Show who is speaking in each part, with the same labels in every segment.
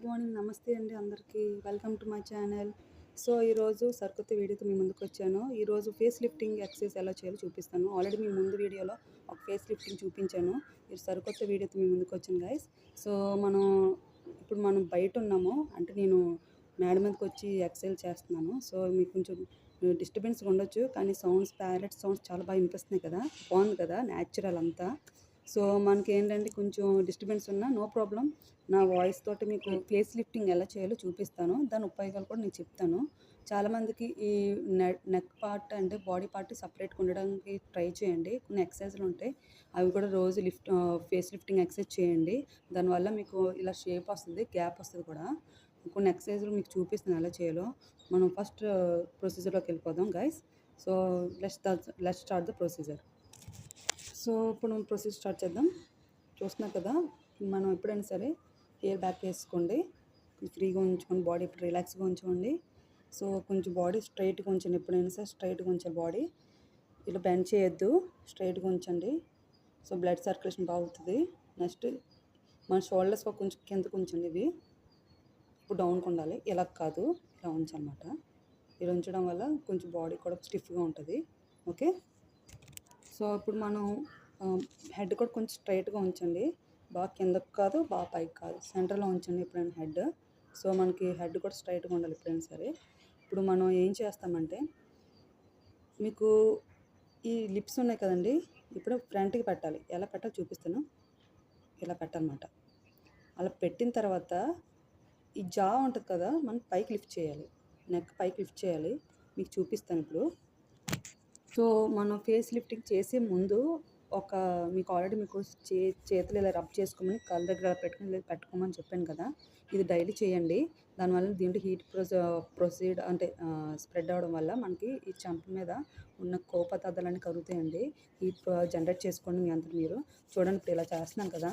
Speaker 1: Good morning నమస్తే అండి అందరికీ. Welcome to my channel. So ఈరోజు సరికొత్త వీడియోతో మీ ముందుకు వచ్చాను. ఈరోజు ఫేస్ లిఫ్టింగ్ ఎక్సర్సైజ్ ఎలా చేయాలో చూపిస్తాను. ఆల్రెడీ మీ ముందు వీడియోలో ఒక ఫేస్ లిఫ్టింగ్ చూపించాను. ఈ సరికొత్త వీడియోతో మీ ముందుకు వచ్చాను గైస్ సో మనం ఇప్పుడు మనం బయట ఉన్నాము. అంటే నేను మేడ మీదకి వచ్చి ఎక్సైజ్ చేస్తున్నాను. సో మీకు కొంచెం డిస్టర్బెన్స్ ఉండొచ్చు. కానీ సౌండ్స్ ప్యారెట్ సౌండ్స్ చాలా బాగా వినిపిస్తున్నాయి కదా. బాగుంది కదా న్యాచురల్ అంతా. సో మనకి ఏంటంటే కొంచెం డిస్టర్బెన్స్ ఉన్నా నో ప్రాబ్లం. నా వాయిస్ తోటి మీకు ఫేస్ లిఫ్టింగ్ ఎలా చేయాలో చూపిస్తాను. దాని ఉపయోగాలు కూడా నేను చెప్తాను. చాలామందికి ఈ నెక్ నెక్ పార్ట్ అంటే బాడీ పార్ట్ సపరేట్గా ఉండడానికి ట్రై చేయండి. కొన్ని ఎక్సర్సైజ్లు ఉంటాయి. అవి కూడా రోజు లిఫ్ట్ ఫేస్ లిఫ్టింగ్ ఎక్సర్సైజ్ చేయండి. దానివల్ల మీకు ఇలా షేప్ వస్తుంది గ్యాప్ వస్తుంది కూడా. కొన్ని ఎక్సర్సైజ్లు మీకు చూపిస్తాను ఎలా చేయాలో. మనం ఫస్ట్ ప్రొసీజర్లోకి వెళ్ళిపోదాం guys so let's let start the procedure so ఇప్పుడు మనం ప్రొసీజర్ స్టార్ట్ చేద్దాం. చూస్తున్నారు కదా మనం ఎప్పుడైనా సరే హెయిర్ బ్యాక్ వేసుకోండి ఫ్రీగా ఉంచుకోండి బాడీ ఇప్పుడు రిలాక్స్గా ఉంచుకోండి. సో కొంచెం బాడీ స్ట్రైట్గా ఉంచండి. ఎప్పుడైనా సరే స్ట్రైట్గా ఉంచాలి బాడీ ఇలా బెండ్ చేయొద్దు. స్ట్రైట్గా ఉంచండి. సో బ్లడ్ సర్క్యులేషన్ బాగుతుంది నెక్స్ట్ మన షోల్డర్స్ కొంచెం కిందకు ఉంచండి ఇవి. ఇప్పుడు డౌన్కి ఉండాలి. ఇలా కాదు. ఇలా ఉంచనమాట ఇలా ఉంచడం వల్ల కొంచెం బాడీ కూడా స్టిఫ్గా ఉంటుంది. ఓకే సో ఇప్పుడు మనం హెడ్ కూడా కొంచెం స్ట్రైట్గా ఉంచండి. బాగా కిందకు కాదు బాగా పైకి కాదు. సెంటర్లో ఉంచండి ఎప్పుడైనా హెడ్. సో మనకి హెడ్ కూడా స్ట్రైట్గా ఉండాలి ఎప్పుడైనా సరే. ఇప్పుడు మనం ఏం చేస్తామంటే మీకు ఈ లిప్స్ ఉన్నాయి కదండి ఇప్పుడు ఫ్రంట్కి పెట్టాలి. ఎలా పెట్టాలో చూపిస్తాను. ఇలా పెట్టాలన్నమాట అలా పెట్టిన తర్వాత ఈ జా ఉంటుంది కదా మనం పైకి లిఫ్ట్ చేయాలి. నెక్ పైకి లిఫ్ట్ చేయాలి. మీకు చూపిస్తాను ఇప్పుడు. సో మనం ఫేస్ లిఫ్టింగ్ చేసే ముందు ఒక మీకు ఆల్రెడీ మీకు చే చేతులు ఇలా రబ్ చేసుకోమని కళ్ళ దగ్గర పెట్టుకుని పెట్టుకోమని చెప్పాను కదా ఇది డైలీ చేయండి. దానివల్ల దీంట్లో హీట్ ప్రొసీ ప్రొసీడ్ అంటే స్ప్రెడ్ అవ్వడం వల్ల మనకి ఈ చంప మీద ఉన్న కోపదార్థాలన్నీ కరుగుతాయండి. హీట్ జనరేట్ చేసుకోండి మీ అంతా మీరు. చూడండి ఇప్పుడు ఇలా చేస్తున్నాను కదా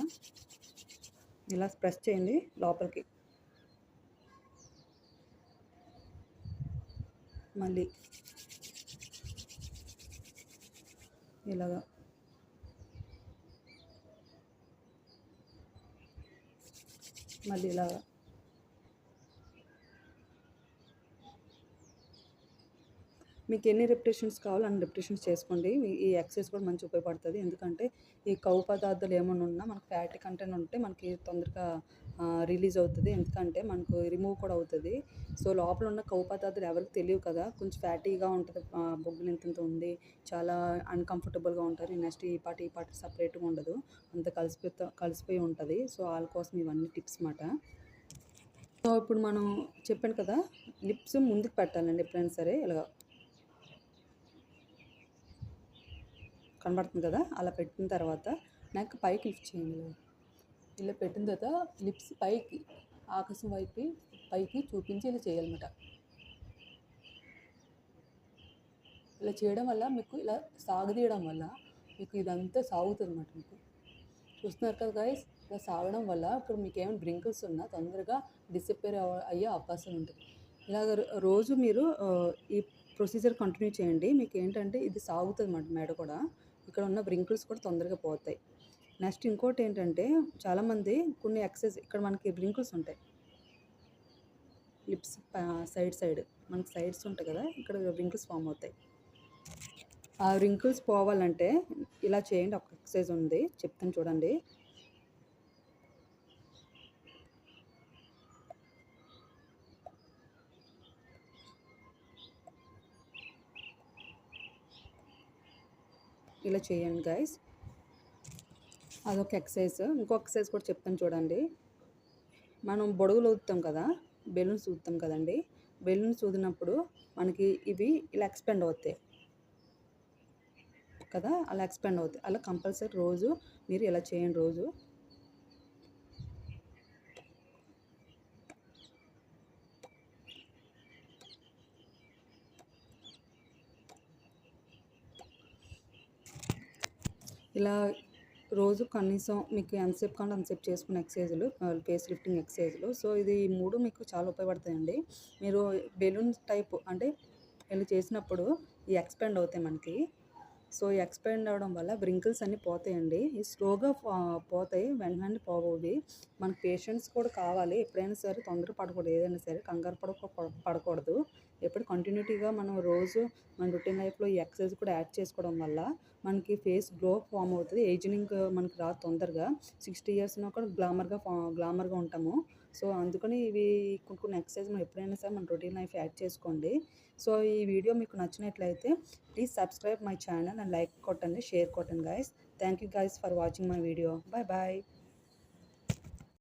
Speaker 1: ఇలా ప్రెస్ చేయండి లోపలికి. మళ్ళీ ఇలాగా మళ్ళీ ఇలాగా మీకు ఎన్ని రెప్యుటేషన్స్ కావాలో అన్ని రెప్యుటేషన్స్ చేసుకోండి. ఈ ఎక్సర్సైజ్ కూడా మంచి ఉపయోగపడుతుంది. ఎందుకంటే ఈ కౌ పదార్థాలు ఏమైనా ఉన్నా మనకు ఫ్యాటీ కంటెంట్ ఉంటే మనకి తొందరగా రిలీజ్ అవుతుంది. ఎందుకంటే మనకు రిమూవ్ కూడా అవుతుంది. సో లోపల ఉన్న కౌ పదార్థాలు ఎవరికి తెలియవు కదా. కొంచెం ఫ్యాటీగా ఉంటుంది. బొగ్గులు ఇంత ఉంది. చాలా అన్కంఫర్టబుల్గా ఉంటుంది నెక్స్ట్ ఈ పాట ఈ పాట సపరేట్గా ఉండదు. అంత కలిసిపోయి కలిసిపోయి ఉంటుంది. సో వాళ్ళ కోసం ఇవన్నీ టిప్స్ మాట సో ఇప్పుడు మనం చెప్పాను కదా లిప్స్ ముందుకు పెట్టాలండి ఎప్పుడైనా సరే. ఇలా కనబడుతుంది కదా అలా పెట్టిన తర్వాత నాకు పైకి లిఫ్ట్ చేయండి. ఇలా పెట్టిన తర్వాత లిప్స్ పైకి ఆకాశం వైపు పైకి చూపించి ఇలా చేయాలన్నమాట. ఇలా చేయడం వల్ల మీకు ఇలా సాగదీయడం వల్ల మీకు ఇదంతా సాగుతుంది అనమాట మీకు. చూస్తున్నారు కదా గాయస్ ఇలా సాగడం వల్ల ఇప్పుడు మీకు ఏమైనా బ్రింకిల్స్ ఉన్నా తొందరగా డిసప్పేర్ అయ్యే అవకాశం ఉంటుంది. ఇలాగ రోజు మీరు ఈ ప్రొసీజర్ కంటిన్యూ చేయండి. మీకు ఏంటంటే ఇది సాగుతుంది అన్నమాట మేడ కూడా. ఇక్కడ ఉన్న బ్రింకిల్స్ కూడా తొందరగా పోతాయి. నెక్స్ట్ ఇంకోటి ఏంటంటే చాలామంది కొన్ని ఎక్సైజ్ ఇక్కడ మనకి బ్రింకిల్స్ ఉంటాయి. లిప్స్ సైడ్ సైడ్ మనకి సైడ్స్ ఉంటాయి కదా ఇక్కడ రింకిల్స్ ఫామ్ అవుతాయి. ఆ రింకిల్స్ పోవాలంటే ఇలా చేయండి ఒక ఎక్సర్సైజ్ ఉంది చెప్తాను చూడండి. ఇలా చేయండి గాయస్ అదొక ఎక్సైజ్ ఇంకో ఎక్సర్సైజ్ కూడా చెప్తాను చూడండి. మనం బొడుగులు ఊదుతాం కదా బెలూన్స్ ఊదుతాం కదండి. బెలూన్స్ ఊదినప్పుడు మనకి ఇవి ఇలా ఎక్స్పెండ్ అవుతాయి. కదా అలా ఎక్స్పెండ్ అవుతాయి. అలా కంపల్సరీ రోజు మీరు ఇలా చేయండి రోజు. ఇలా రోజు కనీసం మీకు ఎంతసేపు కానీ అంతసేపు చేసుకునే ఎక్సైజులు ఫేస్ లిఫ్టింగ్ ఎక్సైజులు సో ఇది మూడు మీకు చాలా ఉపయోగపడతాయండి. మీరు బెలూన్ టైప్ అంటే ఇలా చేసినప్పుడు ఈ ఎక్స్పెండ్ అవుతాయి మనకి. సో ఎక్స్పాండ్ అవ్వడం వల్ల బ్రింకిల్స్ అన్నీ పోతాయండి. ఇది స్లోగా పోతాయి. వెంటనే పోవు ఇవి మనకి పేషెంట్స్ కూడా కావాలి. ఎప్పుడైనా సరే తొందర పడకూడదు. ఏదైనా సరే కంగారు పడక పడకూడదు. ఎప్పుడు కంటిన్యూటీగా మనం రోజు మన రొటీన్ లైఫ్లో ఈ ఎక్సర్సైజ్ కూడా యాడ్ చేసుకోవడం వల్ల మనకి ఫేస్ గ్లో ఫామ్ అవుతుంది. ఏజింగ్ మనకి రాదు తొందరగా. సిక్స్టీ ఇయర్స్లో కూడా గ్లామర్గా ఫా గ్లామర్గా ఉంటాము. సో అందుకని ఇవి కొన్ని కొన్ని ఎక్సర్సైజ్ మనం ఎప్పుడైనా సరే మన రొటీన్ లైఫ్ యాడ్ చేసుకోండి. సో ఈ వీడియో మీకు నచ్చినట్లయితే please subscribe my channel and like కొట్టండి షేర్ కొట్టండి guys thank you guys for watching my video bye bye